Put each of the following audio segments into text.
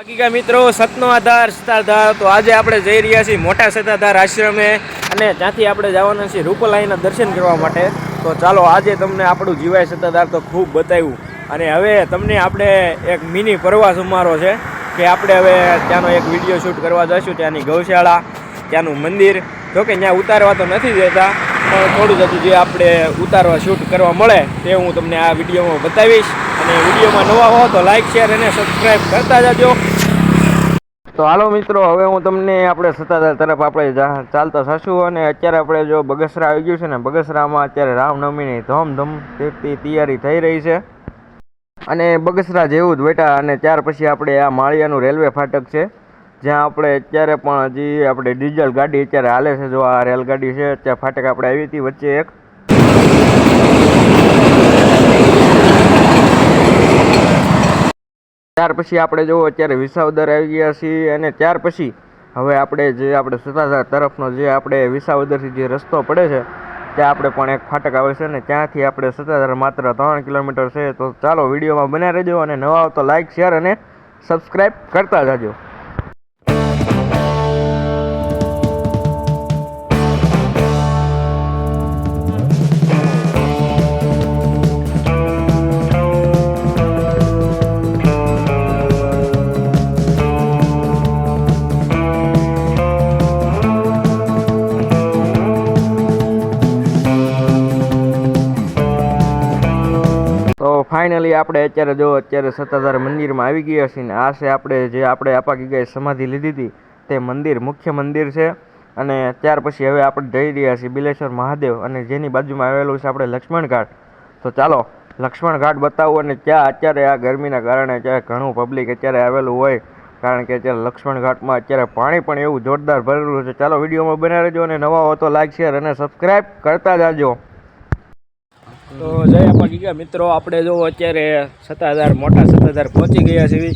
બાકી મિત્રો, સતનો આધાર સતાધાર તો આજે આપણે જઈ રહ્યા છીએ મોટા સતાધાર આશ્રમે અને ત્યાંથી આપણે જવાના છીએ રૂપલાઈના દર્શન કરવા માટે. તો ચાલો, આજે તમને આપણું જીવાય સતાધાર તો ખૂબ બતાવ્યું. અને હવે તમને આપણે એક મિની પ્રવાસ અમારો છે કે આપણે હવે ત્યાંનો એક વીડિયો શૂટ કરવા જઈશું. ત્યાંની ગૌશાળા, ત્યાંનું મંદિર. જોકે ત્યાં ઉતારવા તો નથી દેતા, પણ થોડું બધું જે આપણે ઉતારવા શૂટ કરવા મળે તે હું તમને આ વિડીયોમાં બતાવીશ. અને વિડીયોમાં નવા હો તો લાઈક શેર અને સબસ્ક્રાઈબ કરતા જજો. તો હાલો મિત્રો, હવે હું તમને આપણે સત્તાધાર તરફ આપણે ચાલતા થશું અને અત્યારે આપણે જો બગસરા આવી ગયું છે ને, બગસરામાં અત્યારે રામનવમીની ધમધમ તૈયારી થઈ રહી છે. અને બગસરા જેવું જ વેટા અને ત્યાર પછી આપણે આ માળિયાનું રેલવે ફાટક છે, જ્યાં આપણે અત્યારે પણ હજી આપણે ડીઝલ ગાડી અત્યારે હાલે છે, જો આ રેલગાડી છે અત્યારે ફાટક આપણે આવી હતી વચ્ચે એક. ત્યાર પછી આપણે જો અત્યારે વિસાવદર આવી ગયા છીએ અને ત્યાર પછી હવે આપણે જે આપણે સતાધાર તરફનો જે આપણે વિસાવદરથી જે રસ્તો પડે છે, ત્યાં આપણે પણ એક ફાટક આવે છે ને ત્યાંથી આપણે સતાધાર માત્ર ત્રણ કિલોમીટર છે. તો ચાલો વિડીયોમાં બન્યા રહેજો અને નવા તો લાઇક શેર અને સબસ્ક્રાઈબ કરતા જાજો. ફાઇનલી આપણે અત્યારે જો અત્યારે સત્તાધાર મંદિરમાં આવી ગયા છીએ ને, આ છે આપણે જે આપણે આપા ગીગાએ સમાધિ લીધી હતી, તે મંદિર, મુખ્ય મંદિર છે. અને ત્યાર પછી હવે આપણે જઈ રહ્યા છીએ બિલેશ્વર મહાદેવ અને જેની બાજુમાં આવેલું છે આપણે લક્ષ્મણ ઘાટ. તો ચાલો, લક્ષ્મણ ઘાટ બતાવું અને ત્યાં અત્યારે આ ગરમીના કારણે અત્યારે ઘણું પબ્લિક અત્યારે આવેલું હોય, કારણ કે અત્યારે લક્ષ્મણ ઘાટમાં અત્યારે પાણી પણ એવું જોરદાર ભરેલું છે. ચાલો, વિડીયોમાં બનાવી રહેજો અને નવા હો તો લાઈક શેર અને સબસ્ક્રાઈબ કરતા જાજો. તો જય આપા ગીગા. મિત્રો, આપણે જો અત્યારે સત્તાધાર, મોટા સત્તાધાર પહોંચી ગયા છીએ.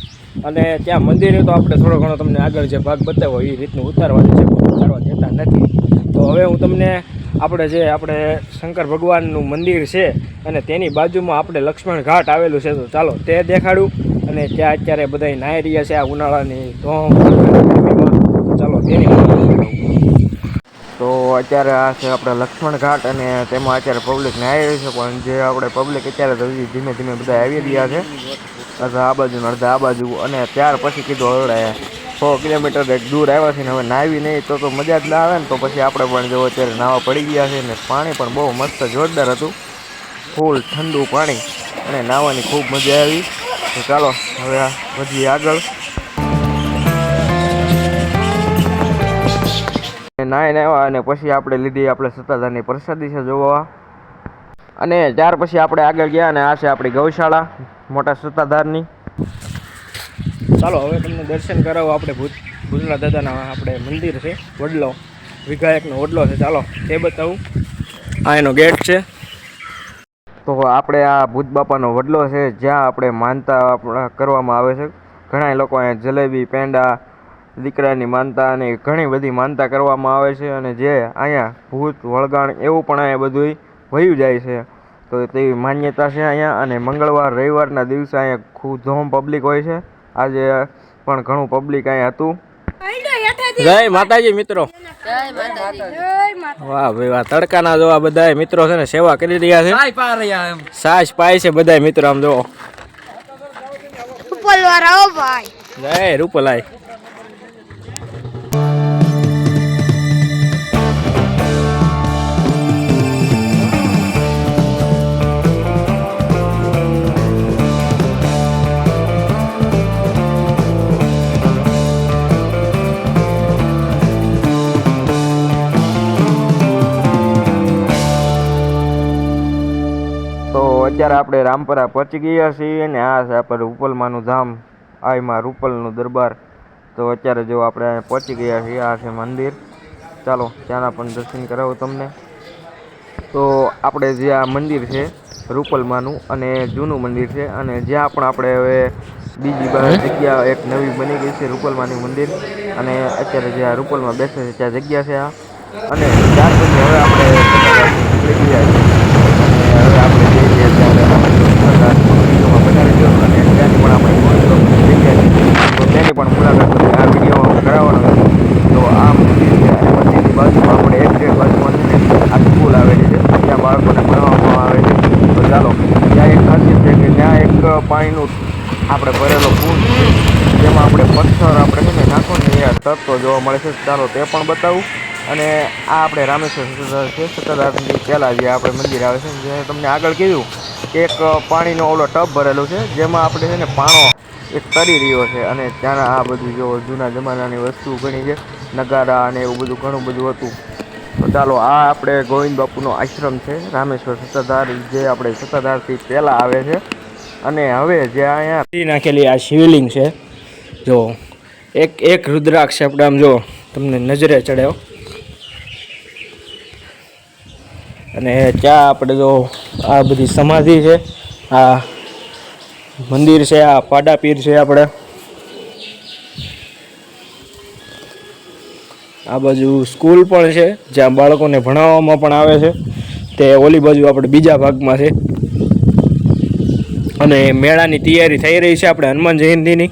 અને ત્યાં મંદિરે તો આપણે થોડો ઘણો તમને આગળ જે ભાગ બતાવ્યો, એ રીતનું ઉતારવાનું છે. ઉતારવા દેતા નથી. તો હવે હું તમને આપણે જે આપણે શંકર ભગવાનનું મંદિર છે અને તેની બાજુમાં આપણે લક્ષ્મણ ઘાટ આવેલું છે. તો ચાલો તે દેખાડું. અને ત્યાં અત્યારે બધા નાહી રહ્યા છે આ ઉનાળાની ધોમ. ચાલો તેની. તો અત્યારે આ છે આપણે લક્ષ્મણ ઘાટ અને તેમાં અત્યારે પબ્લિક નાહી રહી છે, પણ જે આપણે પબ્લિક અત્યારે હજી ધીમે ધીમે બધા આવી રહ્યા છે. અડધા આ બાજુ અડધા આ બાજુ અને ત્યાર પછી કીધું હવે સો કિલોમીટર એક દૂર આવ્યા છે ને હવે નાહવી નહીં તો તો મજા જ ના આવે ને, તો પછી આપણે પણ જો અત્યારે નાવા પડી ગયા છે ને પાણી પણ બહુ મસ્ત જોરદાર હતું. ફૂલ ઠંડુ પાણી અને નાહવાની ખૂબ મજા આવી. તો ચાલો હવે આ વધીએ આગળ નાઈને આવ્યા અને પછી આપણે લીધી આપણે સત્તાધારની પ્રસાદી છે જોવા. અને ત્યાર પછી આપણે આગળ ગયા અને આ છે આપણી ગૌશાળા મોટા સત્તાધારની. ચાલો હવે તમને દર્શન કરાવો આપણે ભૂત ભૂતના દાદાના આપણે મંદિર છે વડલો વિઘાયકનો વડલો છે. ચાલો તે બતાવું. આ એનો ગેટ છે. તો આપણે આ ભૂત બાપાનો વડલો છે જ્યાં આપણે માનતા આપણા કરવામાં આવે છે. ઘણા લોકો અહીંયા જલેબી પેંડા દીકરાની માનતા અને ઘણી બધી માનતા કરવામાં આવે છે અને જે અહીંયા ભૂત વળગાણ એવું પણ અહીંયા બધું વયું જાય છે. તો તેવી માન્યતા છે અહીંયા અને મંગળવાર રવિવારના દિવસે અહીંયા ખૂબ ધોમ પબ્લિક હોય છે. આજે પણ ઘણું પબ્લિક અહીંયા હતું. જય માતાજી મિત્રો. વાહ ભાઈ વાહ. તડકાના જોવા આ બધા મિત્રો છે ને સેવા કરી રહ્યા છે. સાસ પાય છે બધા મિત્રો આમ જોવો રૂપલ વાળા ભાઈ. જય રૂપલાઈ અત્યારે આપણે રામપરા પહોંચી ગયા છીએ અને આ છે આપણે રૂપલમાનું ધામ આ એમાં રૂપલનું દરબાર. તો અત્યારે જો આપણે પહોંચી ગયા છીએ, આ છે મંદિર. ચાલો, ત્યાંના પણ દર્શન કરાવું તમને. તો આપણે જે આ મંદિર છે, રૂપલમાનું, અને જૂનું મંદિર છે, અને જ્યાં પણ આપણે હવે બીજી જગ્યા એક નવી બની ગઈ છે, રૂપલમાનું મંદિર. અને અત્યારે જે આ રૂપલમાં બેસે છે, ત્યાં જગ્યા છે આ. અને ત્યાર પછી હવે આપણે ગયા છીએ અને હવે આપણે જઈએ છીએ ત્યારે વિડીયોમાં બનાવી દો અને ત્યાંની પણ આપણે જગ્યા છે તો તેની પણ જેમાં આપણે પથ્થર આપણે છે ને તરતો જોવા મળે છે, ચાલો તે પણ બતાવું. અને આ આપણે રામેશ્વર છે સત્તાધારની પહેલાં જે આપણે મંદિર આવે છે જે તમને આગળ કીધું કે એક પાણીનો ઓલો ટબ ભરેલો છે, જેમાં આપણે છે ને પાણો એક તરી રહ્યો છે. અને ત્યાંના આ બધું જો જૂના જમાનાની વસ્તુ ઘણી છે, નગારા અને એવું બધું ઘણું બધું હતું. તો ચાલો આ આપણે ગોવિંદ બાપુનો આશ્રમ છે, રામેશ્વર સત્તાધાર જે આપણે સત્તાધારથી પહેલાં આવે છે. અને હવે જે અહીંયા નાખેલી આ શિવલિંગ છે, જો એક એક રુદ્રાક્ષ આપણે આમ જો તમને નજરે ચડ્યો અને ત્યાં આપણે જો આ બધી સમાધિ છે, આ મંદિર છે, આ પાડા પીર છે આપણે. આ બાજુ સ્કૂલ પણ છે, જ્યાં બાળકોને ભણાવવામાં પણ આવે છે. તે ઓલી બાજુ આપણે બીજા ભાગમાં છે. અને મેળાની તૈયારી થઈ રહી છે, આપણે હનુમાન જયંતિની.